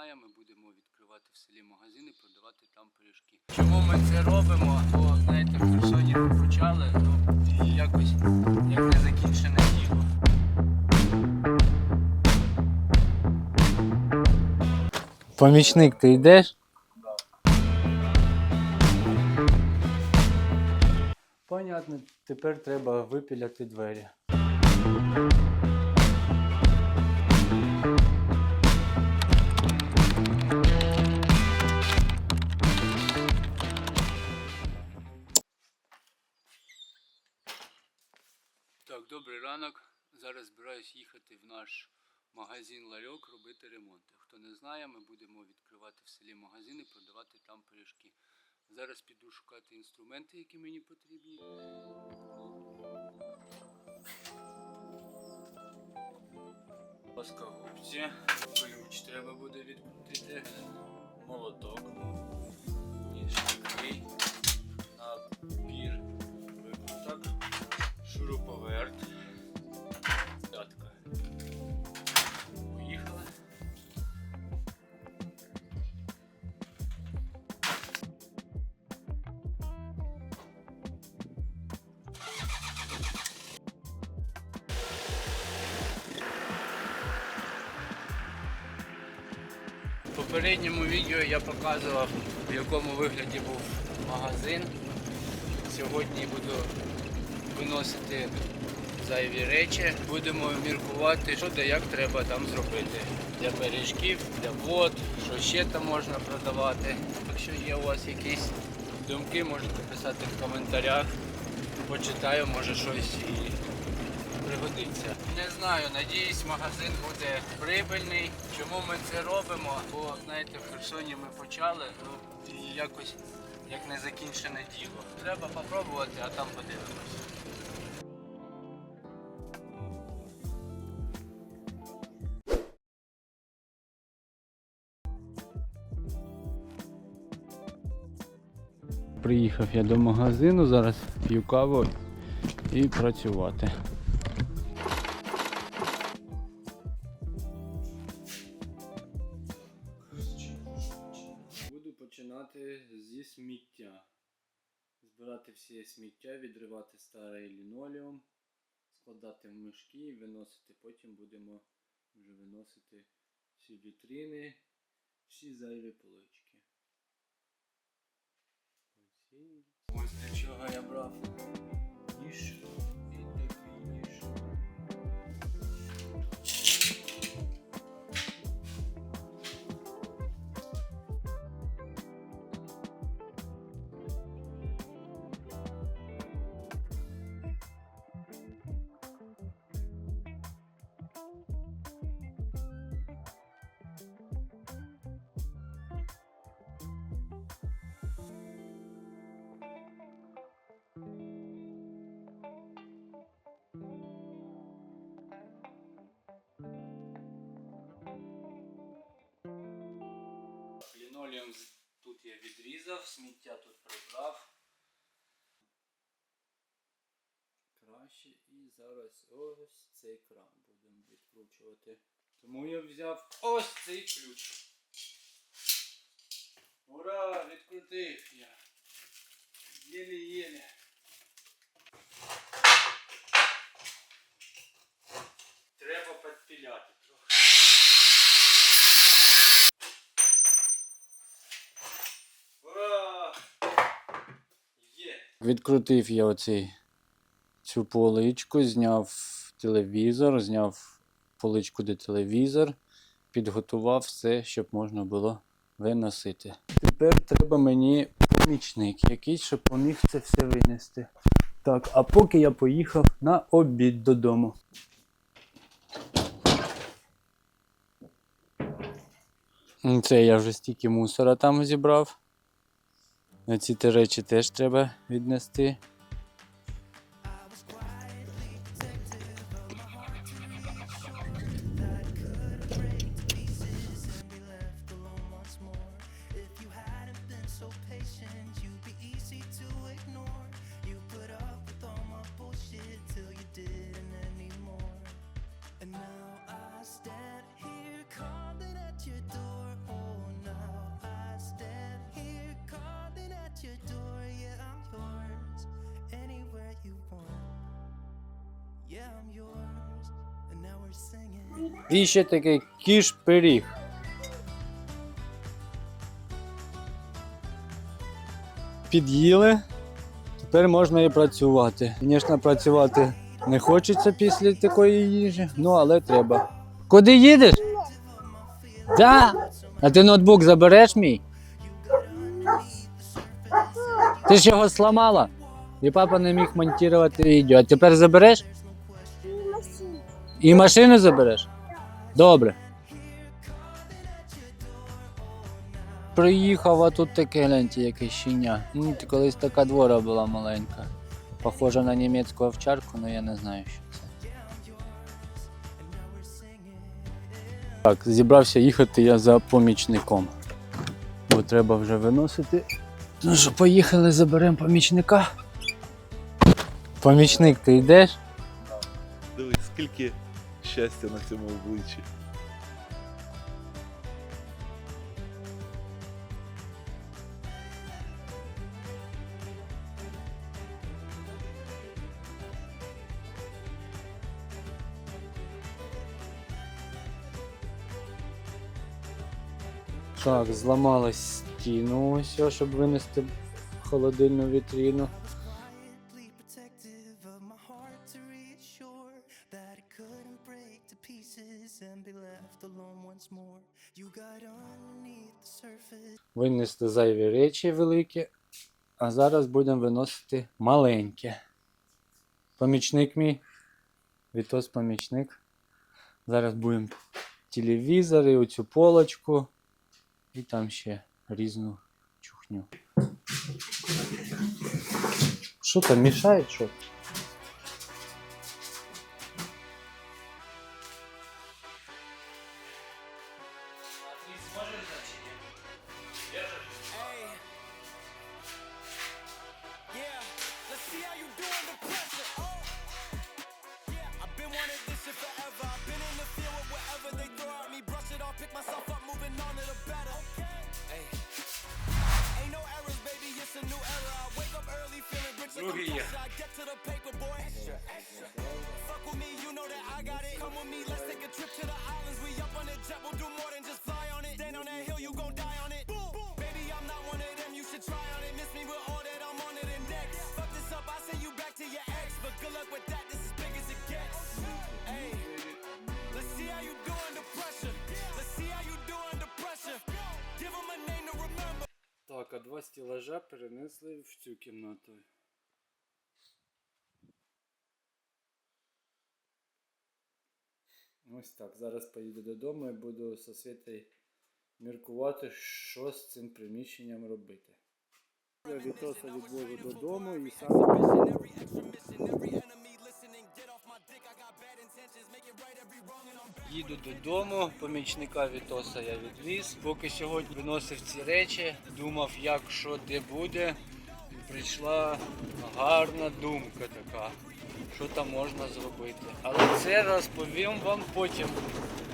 знає, ми будемо відкривати в селі магазин і продавати там пиріжки. Чому ми це робимо? Бо знаєте, в Херсоні ми почали, ну якось як не закінчене діло. Помічник, ти йдеш? Понятно, тепер треба випіляти двері. Збираюсь їхати в наш магазин Ларьок робити ремонт. Хто не знає, ми будемо відкривати в селі магазин і продавати там пиріжки. Зараз піду шукати інструменти, які мені потрібні. Плоскогубці, ключ треба буде відкрутити, молоток, ніжки, набір, викруток, шуруповерт, попередньому відео я показував, в якому вигляді був магазин. Сьогодні буду виносити зайві речі. Будемо міркувати, що та як треба там зробити. Для пиріжків, для вод, що ще там можна продавати. Якщо є у вас якісь думки, можете писати в коментарях. Почитаю, може щось і пригодиться. Не знаю, надіюсь, магазин буде прибильний. Чому ми це робимо? Бо знаєте, в Херсоні ми почали, ну і якось як не закінчене діло. Треба попробувати, а там подивимось. Приїхав я до магазину, зараз п'ю каву і працювати. Всі вітрини, всі зайві полички. Ось для чого я брав ніж Лінолеум тут я відрізав, сміття тут прибрав. Краще і зараз ось цей кран будемо відкручувати. Тому я взяв ось цей ключ. Ура! Відкрутив я. Єле-єле. Треба підпіляти трохи. Ура! Є! Відкрутив я оцей цю поличку, зняв телевізор, зняв поличку, де телевізор, підготував все, щоб можна було виносити. Тепер треба мені помічник, якийсь, щоб поміг це все винести. Так, а поки я поїхав на обід додому. Це я вже стільки мусора там зібрав. Ці речі теж треба віднести. І ще такий кіш-пиріг. Під'їли. Тепер можна і працювати. Звісно, працювати не хочеться після такої їжі, ну але треба. Куди їдеш? Да. А ти ноутбук забереш мій? Ти ж його сламала. І папа не міг монтувати відео. А тепер забереш? І машину забереш? Добре. Приїхав, а тут таке гляньте, яке щеня. Ну, колись така двора була маленька. Похожа на німецьку овчарку, але я не знаю, що це. Так, зібрався їхати я за помічником. Бо треба вже виносити. Ну що, поїхали, заберемо помічника. Помічник, ти йдеш? Дивись, скільки щастя на цьому обличчі. Так, зламалась стіну ось, щоб винести холодильну вітріну. Винести зайві речі великі, а зараз будемо виносити маленьке. Помічник мій. Вітос помічник. Зараз будемо телевізори, оцю полочку і там ще різну чухню. Що там мішає? Що? Come with me, let's take a trip to the islands. We up on the jet, we'll do more than just fly on it. Stand on that hill, you gon' die on it. Boom, boom. Baby, I'm not one of them, you should try on it. Miss me with all that, I'm on it and next. Fuck this up, I send you back to your ex. But good luck with that, this is big as it gets. Hey, let's see how you do under pressure. Let's see how you do under pressure. Give 'em a name to remember. Так, а два стілажа перенесли в цю кімнату. Ось так. Зараз поїду додому і буду со Світою міркувати, що з цим приміщенням робити. Я Вітоса відвожу додому і сам. Їду додому, помічника Вітоса я відвіз. Поки сьогодні виносив ці речі, думав, як що де буде. І прийшла гарна думка така, що там можна зробити. Але це розповім вам потім.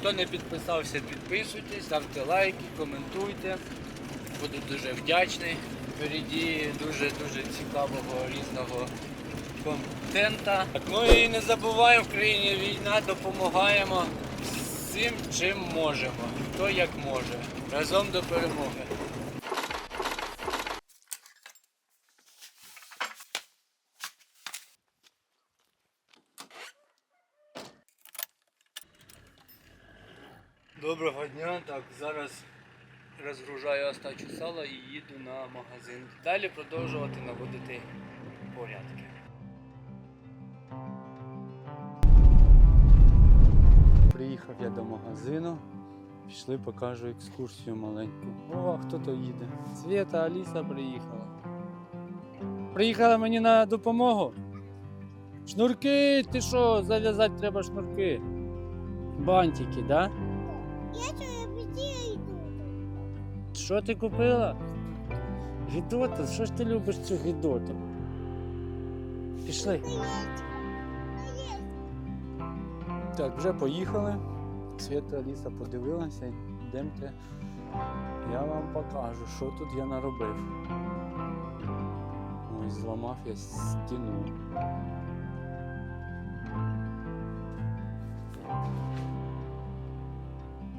Хто не підписався, підписуйтесь, ставте лайки, коментуйте. Буду дуже вдячний. Впереді дуже-дуже цікавого різного контента. Ну і не забуваємо, в країні війна, допомагаємо всім, чим можемо. Хто як може. Разом до перемоги. Доброго дня. Так, зараз розгружаю остачу сала і їду на магазин. Далі продовжувати наводити порядки. Приїхав я до магазину. Пішли, покажу екскурсію маленьку. О, хто то їде? Света, Аліса приїхала. Приїхала мені на допомогу. Шнурки, ти що, зав'язати треба шнурки. Бантики, да? Я что, я быстрее? Що ти купила? Гідота, що ж ти любиш цю гідоту? Пішли. Наесть. Так, вже поїхали. Свята Аліса подивилася, йдемте. Я вам покажу, що тут я наробив. Ось зламав я стіну.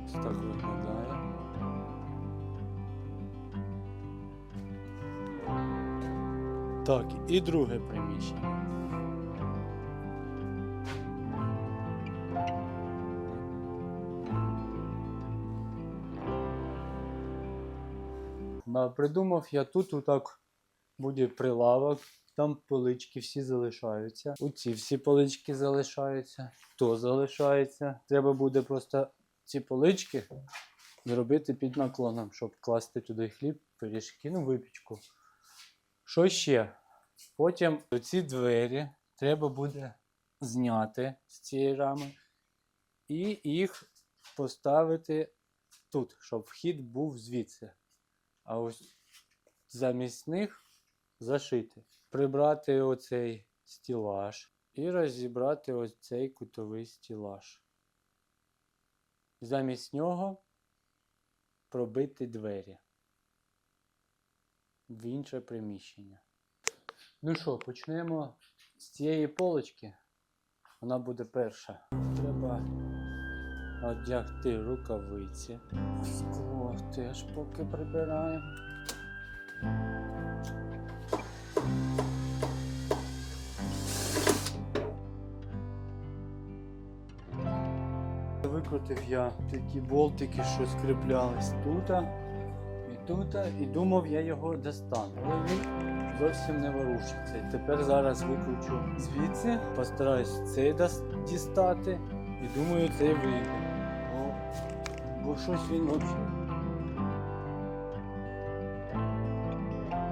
Ось так виглядає. Так, і друге приміщення. Придумав я тут отак буде прилавок, там полички всі залишаються. Оці всі полички залишаються, то залишається. Треба буде просто ці полички зробити під наклоном, щоб класти туди хліб, пиріжки, ну випічку. Що ще? Потім ці двері треба буде зняти з цієї рами і їх поставити тут, щоб вхід був звідси. А ось замість них зашити. Прибрати оцей стілаж і розібрати ось цей кутовий стілаж. Замість нього пробити двері в інше приміщення. Ну що, почнемо з цієї полочки. Вона буде перша. Треба одягти рукавиці. Скло теж поки прибираємо. Викрутив я такі болтики, що скріплялись тут і тут, і думав, я його достану. Але він зовсім не ворушиться. І Тепер зараз викручу звідси, постараюсь цей дістати і думаю, цей вийде. Бо, бо щось він взагалі.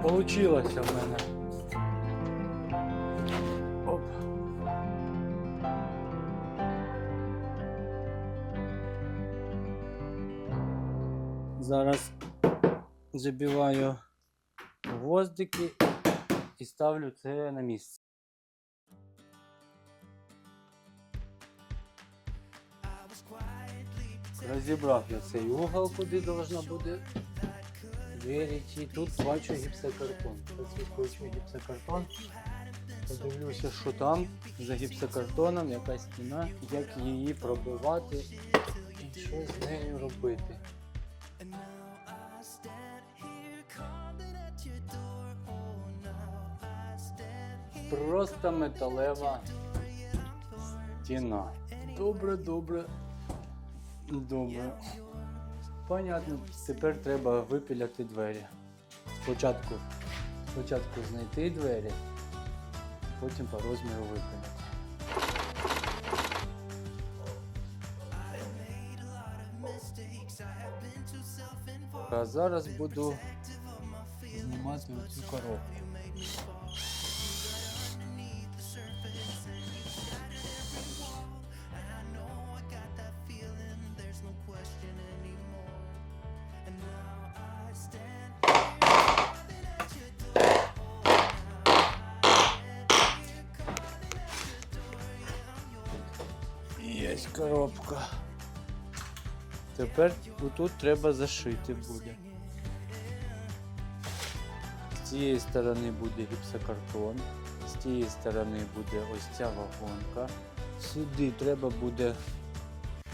Получилося в мене. Зараз забиваю гвоздики і ставлю це на місце. Розібрав я цей угол, куди должна буде виріти. Тут бачу гіпсокартон. Тут гіпсокартон. Подивлюся, що там за гіпсокартоном, яка стіна, як її пробивати і що з нею робити. Просто металева стіна. Добре, добре. Добре. Понятно. Тепер треба випіляти двері. Спочатку, спочатку знайти двері, потім по розміру випиляти. А зараз буду знімати цю коробку. Коробка. Тепер тут треба зашити буде. З цієї сторони буде гіпсокартон, з цієї сторони буде ось ця вагонка. Сюди треба буде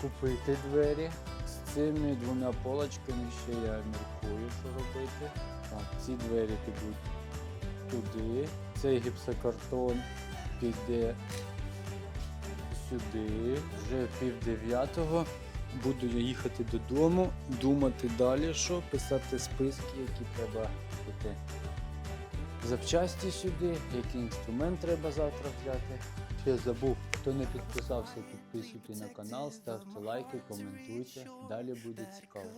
купити двері. З цими двома полочками ще я міркую, що робити. Так, ці двері підуть туди. Цей гіпсокартон піде сюди. Вже пів дев'ятого. Буду я їхати додому, думати далі, що писати списки, які треба купити. Запчасті сюди, який інструмент треба завтра взяти. Ще забув, хто не підписався, підписуйте на канал, ставте лайки, коментуйте. Далі буде цікаво.